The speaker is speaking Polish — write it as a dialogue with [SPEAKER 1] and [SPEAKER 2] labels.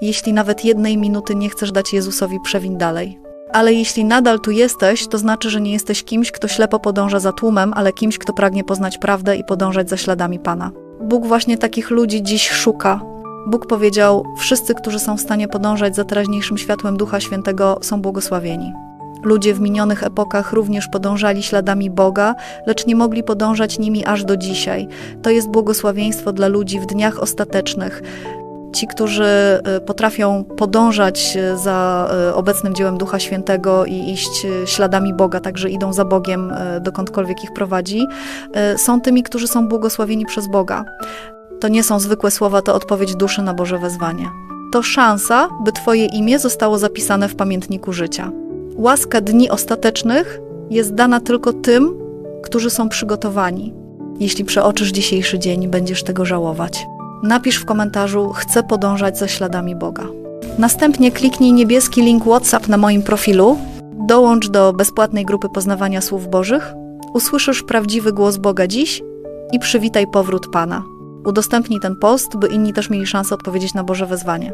[SPEAKER 1] jeśli nawet jednej minuty nie chcesz dać Jezusowi przewin dalej. Ale jeśli nadal tu jesteś, to znaczy, że nie jesteś kimś, kto ślepo podąża za tłumem, ale kimś, kto pragnie poznać prawdę i podążać za śladami Pana. Bóg właśnie takich ludzi dziś szuka. Bóg powiedział: Wszyscy, którzy są w stanie podążać za teraźniejszym światłem Ducha Świętego, są błogosławieni. Ludzie w minionych epokach również podążali śladami Boga, lecz nie mogli podążać nimi aż do dzisiaj. To jest błogosławieństwo dla ludzi w dniach ostatecznych. Ci, którzy y, potrafią podążać y, za y, obecnym dziełem Ducha Świętego i iść śladami Boga, także idą za Bogiem dokądkolwiek ich prowadzi, są tymi, którzy są błogosławieni przez Boga. To nie są zwykłe słowa, to odpowiedź duszy na Boże wezwanie. To szansa, by Twoje imię zostało zapisane w pamiętniku życia. Łaska dni ostatecznych jest dana tylko tym, którzy są przygotowani. Jeśli przeoczysz dzisiejszy dzień, będziesz tego żałować. Napisz w komentarzu: Chcę podążać za śladami Boga. Następnie kliknij niebieski link WhatsApp na moim profilu, dołącz do bezpłatnej grupy poznawania słów Bożych, usłyszysz prawdziwy głos Boga dziś i przywitaj powrót Pana. Udostępnij ten post, by inni też mieli szansę odpowiedzieć na Boże wezwanie.